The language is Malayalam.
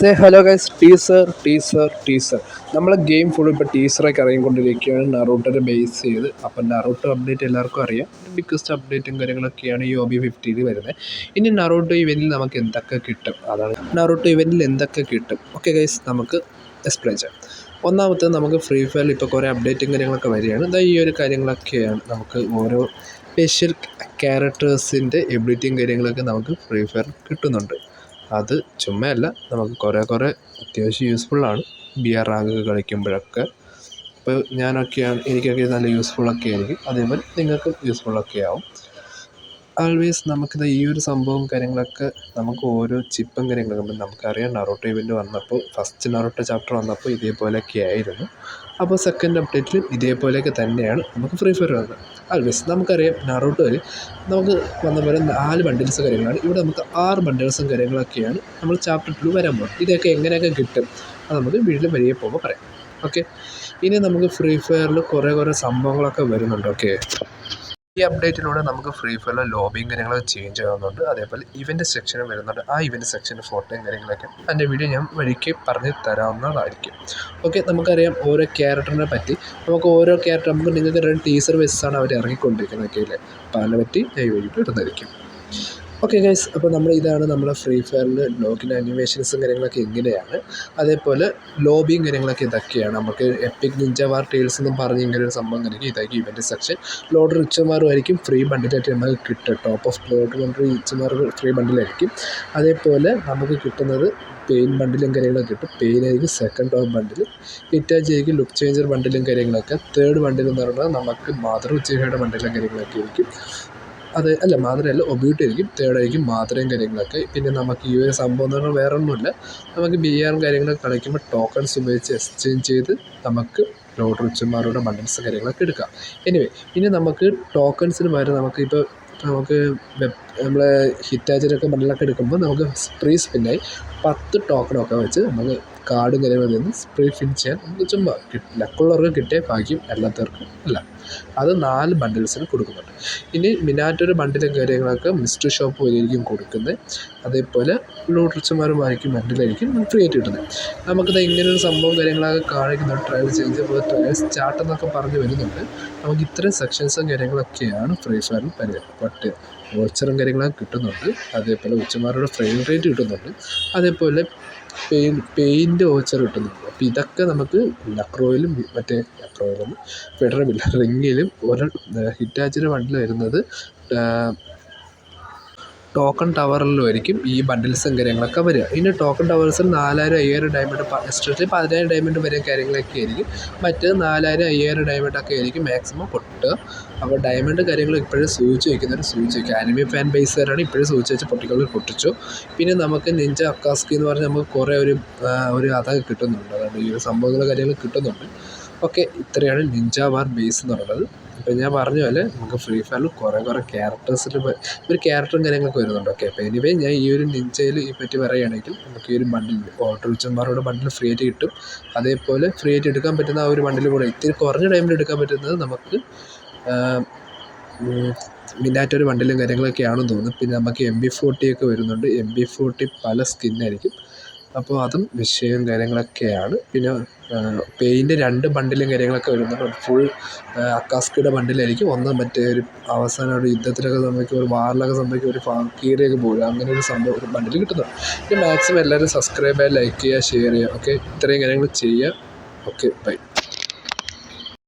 Say hello guys teaser teaser teaser നമ്മൾ ഗെയിം ഫുൾ ഇപ്പോൾ ടീസറൊക്കെ ഇറങ്ങിക്കൊണ്ടിരിക്കുകയാണ് നറൂട്ടോനെ ബേസ് ചെയ്ത്. അപ്പം നറൂട്ടോ അപ്ഡേറ്റ് എല്ലാവർക്കും അറിയാം. ബിഗ്ഗസ്റ്റ് അപ്ഡേറ്റും കാര്യങ്ങളൊക്കെയാണ് ഈ ഒ ബി ഫിഫ്റ്റിയിൽ വരുന്നത് ഇനി നറൂട്ടോ ഇവന്റിൽ നമുക്ക് എന്തൊക്കെ കിട്ടും? അതാണ് നറൂട്ടോ ഇവന്റിൽ എന്തൊക്കെ കിട്ടും? ഓക്കെ ഗൈസ് നമുക്ക് എക്സ്പ്ലെയിൻ ചെയ്യാം. ഒന്നാമത്തെ നമുക്ക് ഫ്രീ ഫയറിൽ ഇപ്പോൾ കുറേ അപ്ഡേറ്റും കാര്യങ്ങളൊക്കെ വരികയാണ്. ഈ ഒരു കാര്യങ്ങളൊക്കെയാണ് നമുക്ക് ഓരോ സ്പെഷ്യൽ ക്യാരക്ടേഴ്സിന്റെ എബിലിറ്റിയും കാര്യങ്ങളൊക്കെ നമുക്ക് ഫ്രീ ഫയർ കിട്ടുന്നുണ്ട്. അത് ചുമ്മയല്ല നമുക്ക് കുറേ കുറേ അത്യാവശ്യം യൂസ്ഫുള്ളാണ് ബി ആർ റാങ്ക് കളിക്കുമ്പോഴൊക്കെ. ഇപ്പോൾ ഞാനൊക്കെയാണ് എനിക്കൊക്കെ നല്ല യൂസ്ഫുള്ളൊക്കെ ആയിരിക്കും അതേപോലെ നിങ്ങൾക്കും യൂസ്ഫുള്ളൊക്കെ ആവും ആൾവേസ് നമുക്കിത് ഈ ഒരു സംഭവം കാര്യങ്ങളൊക്കെ നമുക്ക് ഓരോ ചിപ്പും കാര്യങ്ങളൊക്കെ നമുക്കറിയാം നറോട്ടോ ഇവന്റ് വന്നപ്പോൾ ഫസ്റ്റ് നറോട്ടോ ചാപ്റ്റർ വന്നപ്പോൾ ഇതേപോലെയൊക്കെ ആയിരുന്നു. അപ്പോൾ സെക്കൻഡ് അപ്ഡേറ്റിലും ഇതേപോലെയൊക്കെ തന്നെയാണ് നമുക്ക് ഫ്രീ ഫയർ വന്നത്. ആൾവേസ് നമുക്കറിയാം നറോട്ടോയിൽ നമുക്ക് വന്ന പോലെ നാല് ബണ്ടിൽസ് കാര്യങ്ങളാണ്. ഇവിടെ നമുക്ക് ആറ് ബണ്ടിൽസും കാര്യങ്ങളൊക്കെയാണ് നമ്മൾ ചാപ്റ്റർ ടു വരാൻ പോകുന്നത്. ഇതൊക്കെ എങ്ങനെയൊക്കെ കിട്ടും അത് നമുക്ക് വീട്ടിൽ വലിയ പോകുമ്പോൾ പറയാം. ഓക്കെ ഇനി നമുക്ക് ഫ്രീ ഫയറിൽ കുറേ കുറേ സംഭവങ്ങളൊക്കെ വരുന്നുണ്ട്. ഓക്കെ ഈ അപ്ഡേറ്റിലൂടെ നമുക്ക് ഫ്രീ ഫയറിലെ ലോബിയും കാര്യങ്ങളൊക്കെ ചേഞ്ച് ആകുന്നുണ്ട് അതേപോലെ ഇവന്റ് സെക്ഷനും വരുന്നുണ്ട്. ആ ഇവന്റ് സെക്ഷന്റെ ഫോട്ടോയും കാര്യങ്ങളൊക്കെ അതിന്റെ വീഡിയോ ഞാൻ വഴിക്ക് പറഞ്ഞ് തരാവുന്നതായിരിക്കും. ഓക്കെ നമുക്കറിയാം ഓരോ ക്യാരക്ടറിനെ പറ്റി. നമുക്ക് ഓരോ ക്യാരക്ടർ നമുക്ക് നിങ്ങൾക്ക് രണ്ട് ടീസർ ബേസാണ് അവർ ഇറങ്ങിക്കൊണ്ടിരിക്കുന്നത്. ഒക്കെ അല്ലേ അപ്പോൾ അതിനെ പറ്റി വഴിക്ക് ഇടുന്നതായിരിക്കും ഓക്കെ ഗൈസ് അപ്പോൾ നമ്മൾ ഇതാണ് നമ്മുടെ ഫ്രീ ഫയറിൽ ലോഗിൻ അനിമേഷൻസും കാര്യങ്ങളൊക്കെ ഇങ്ങനെയാണ്. അതേപോലെ ലോബിയും കാര്യങ്ങളൊക്കെ ഇതൊക്കെയാണ്. നമുക്ക് എപ്പിക് നിഞ്ച വാർ ടീൽസ് എന്നും പറഞ്ഞ് ഇങ്ങനെ ഒരു സംഭവം കാണിക്കും ഇതായിരിക്കും ഇവന്റ് സെക്ഷൻ ലോഡ് റിച്ചർമാരും ആയിരിക്കും ഫ്രീ ബണ്ടിലായിട്ട് നമുക്ക് കിട്ടും ടോപ്പ് ഓഫ് ലോഡ് കൊണ്ട് റിച്ചർമാർ ഫ്രീ ബണ്ടിലായിരിക്കും അതേപോലെ നമുക്ക് കിട്ടുന്നത് പെയിൻ ബണ്ടിലും കാര്യങ്ങളൊക്കെ കിട്ടും. പെയിൻ ആയിരിക്കും സെക്കൻഡ് ടോപ്പ് ബണ്ടിൽ ഹിറ്റാച്ച് ആയിരിക്കും ലുക്ക് ചേഞ്ചർ ബണ്ടിലും കാര്യങ്ങളൊക്കെ. തേർഡ് ബണ്ടിൽ എന്ന് പറഞ്ഞാൽ നമുക്ക് മാതൃ ഉച്ചയുടെ ബണ്ടിലും കാര്യങ്ങളൊക്കെ ആയിരിക്കും. അത് അല്ല മാത്രമല്ല ഒബ്യൂട്ടായിരിക്കും തേർഡായിരിക്കും മാതൃയും കാര്യങ്ങളൊക്കെ. പിന്നെ നമുക്ക് ഈ ഒരു സംഭവം വേറെ ഒന്നുമില്ല. നമുക്ക് ബി ആറും കാര്യങ്ങളൊക്കെ കളിക്കുമ്പോൾ ടോക്കൺസ് ഉപയോഗിച്ച് എക്സ്ചേഞ്ച് ചെയ്ത് നമുക്ക് ലോട്ടറി ഉച്ചന്മാരുടെ ബണ്ടൻസ് കാര്യങ്ങളൊക്കെ എടുക്കാം. എനിവേ ഇനി നമുക്ക് ടോക്കൺസിന് പകരം നമുക്കിപ്പോൾ നമുക്ക് വെബ് നമ്മളെ ഹിറ്റാച്ചിലൊക്കെ ബണ്ടിലൊക്കെ എടുക്കുമ്പോൾ നമുക്ക് ഫ്രീ സ്പിന്നായി പത്ത് ടോക്കണൊക്കെ വെച്ച് നമുക്ക് കാർഡും നിലവിൽ നിന്ന് സ്പ്രേ ഫിൻ ചെയ്യാൻ നമുക്ക് ചുമ്മാ ലക്കുള്ളവർക്ക് കിട്ടിയ ഭാഗ്യം അല്ലാത്തവർക്കും അല്ല. അത് നാല് ബണ്ടിൽസിന് കൊടുക്കുന്നുണ്ട്. ഇനി മിനാറ്റൊരു ബണ്ടിലും കാര്യങ്ങളൊക്കെ മിസ്റ്റർ ഷോപ്പ് വഴിയായിരിക്കും കൊടുക്കുന്നത്. അതേപോലെ ലൂട്രിച്ചന്മാരുമായിരിക്കും ബണ്ടിലായിരിക്കും ഫ്രീ ആയിട്ട് കിട്ടുന്നത്. നമുക്കിത് ഇങ്ങനെ ഒരു സംഭവം കാര്യങ്ങളൊക്കെ കാണിക്കുന്നുണ്ട് ട്രയൽ ചേഞ്ച് പോലെ ട്രയൽ സ്റ്റാർട്ട് എന്നൊക്കെ പറഞ്ഞ് വരുന്നുണ്ട്. നമുക്ക് ഇത്രയും സെക്ഷൻസും കാര്യങ്ങളൊക്കെയാണ് ഫ്രീ ഫയറിൽ പരിചയം ബട്ട് വോച്ചറും കാര്യങ്ങളൊക്കെ കിട്ടുന്നുണ്ട്. അതേപോലെ ഉച്ചമാരുടെ ഫ്രെയിം റേറ്റ് കിട്ടുന്നുണ്ട്. അതേപോലെ പെയിൻ പെയിന്റ് വോച്ചർ കിട്ടുന്നുണ്ട്. അപ്പോൾ ഇതൊക്കെ നമുക്ക് ലക്രോയിലും മറ്റേ ലക്രോയിലും ഫെഡറമില്ല റിങ്ങിലും ഒരു ഹിറ്റാച്ചിന്റെ ബണ്ടിൽ വരുന്നത് ടോക്കൺ ടവറിലുമായിരിക്കും ഈ ബണ്ടിൽസും കാര്യങ്ങളൊക്കെ വരിക. ഇനി ടോക്കൺ ടവേഴ്സിൽ നാലായിരം അയ്യായിരം ഡയമണ്ട് എക്സ്ട്രാ പതിനായിരം ഡയമണ്ട് വരെ കാര്യങ്ങളൊക്കെ ആയിരിക്കും. മറ്റ് നാലായിരം അയ്യായിരം ഡയമണ്ടൊക്കെ ആയിരിക്കും മാക്സിമം പൊട്ടുക. അപ്പോൾ ഡയമണ്ട് കാര്യങ്ങൾ ഇപ്പോഴും സൂചിച്ച് വയ്ക്കുന്നവർ സൂചിച്ച് വയ്ക്കുക ആനിമി ഫാൻ ബേസുകാരാണ് ഇപ്പോഴും സൂചിച്ച് വെച്ച് പൊട്ടിക്കളിൽ പൊട്ടിച്ചു. പിന്നെ നമുക്ക് നിഞ്ച അക്കാസ്കി എന്ന് പറഞ്ഞാൽ നമുക്ക് കുറേ ഒരു ഒരു അതൊക്കെ കിട്ടുന്നുണ്ട്. അതായത് ഈ ഒരു സംഭവങ്ങൾ കാര്യങ്ങൾ കിട്ടുന്നുണ്ട്. ഓക്കെ ഇത്രയാണ് നിഞ്ച വാർ ബേസ് എന്ന് ഇപ്പം ഞാൻ പറഞ്ഞ പോലെ നമുക്ക് ഫ്രീ ഫയറിൽ കുറേ കുറേ ക്യാരക്ടേഴ്സിൽ ഒരു ക്യാരക്ടറും കാര്യങ്ങളൊക്കെ വരുന്നുണ്ട്. ഓക്കെ അപ്പോൾ എനിവേ ഞാൻ ഈ ഒരു നിഞ്ചയിൽ ഈ പറ്റി പറയുകയാണെങ്കിൽ നമുക്ക് ഈ ഒരു ബണ്ടിൽ ഓട്ടോ ഓട്ടോറിച്ചന്മാരുടെ ബണ്ടിൽ ഫ്രീ ആയിട്ട് കിട്ടും. അതേപോലെ ഫ്രീ ആയിട്ട് എടുക്കാൻ പറ്റുന്ന ആ ഒരു ബണ്ടിൽ കൂടെ ഇത്തിരി കുറഞ്ഞ ടൈമിൽ എടുക്കാൻ പറ്റുന്നത് നമുക്ക് മിനാറ്റൊരു ബണ്ടിലും കാര്യങ്ങളൊക്കെയാണെന്ന് തോന്നുന്നു. പിന്നെ നമുക്ക് എം ബി ഫോർട്ടി ഒക്കെ വരുന്നുണ്ട്. എം ബി ഫോർട്ടി പല സ്കിന്നായിരിക്കും അപ്പോൾ അതും വിഷയം കാര്യങ്ങളൊക്കെയാണ്. പിന്നെ പെയിന്റെ രണ്ട് ബണ്ടിലും കാര്യങ്ങളൊക്കെ വരുന്നുണ്ട്. ഫുൾ അക്കാസ്കിയുടെ ബണ്ടിലായിരിക്കും ഒന്ന് മറ്റേ ഒരു അവസാനം ഒരു യുദ്ധത്തിലൊക്കെ സംഭവിക്കും ഒരു വാറിലൊക്കെ സംഭവിക്കും ഒരു കീറിയൊക്കെ പോകുക അങ്ങനെ ഒരു സംഭവം ഒരു ബണ്ടിൽ കിട്ടുന്നുണ്ട്. പിന്നെ മാക്സിമം എല്ലാവരും സബ്സ്ക്രൈബ് ചെയ്യുക ലൈക്ക് ചെയ്യുക ഷെയർ ചെയ്യുക. ഓക്കെ ഇത്രയും കാര്യങ്ങൾ ചെയ്യുക. Okay bye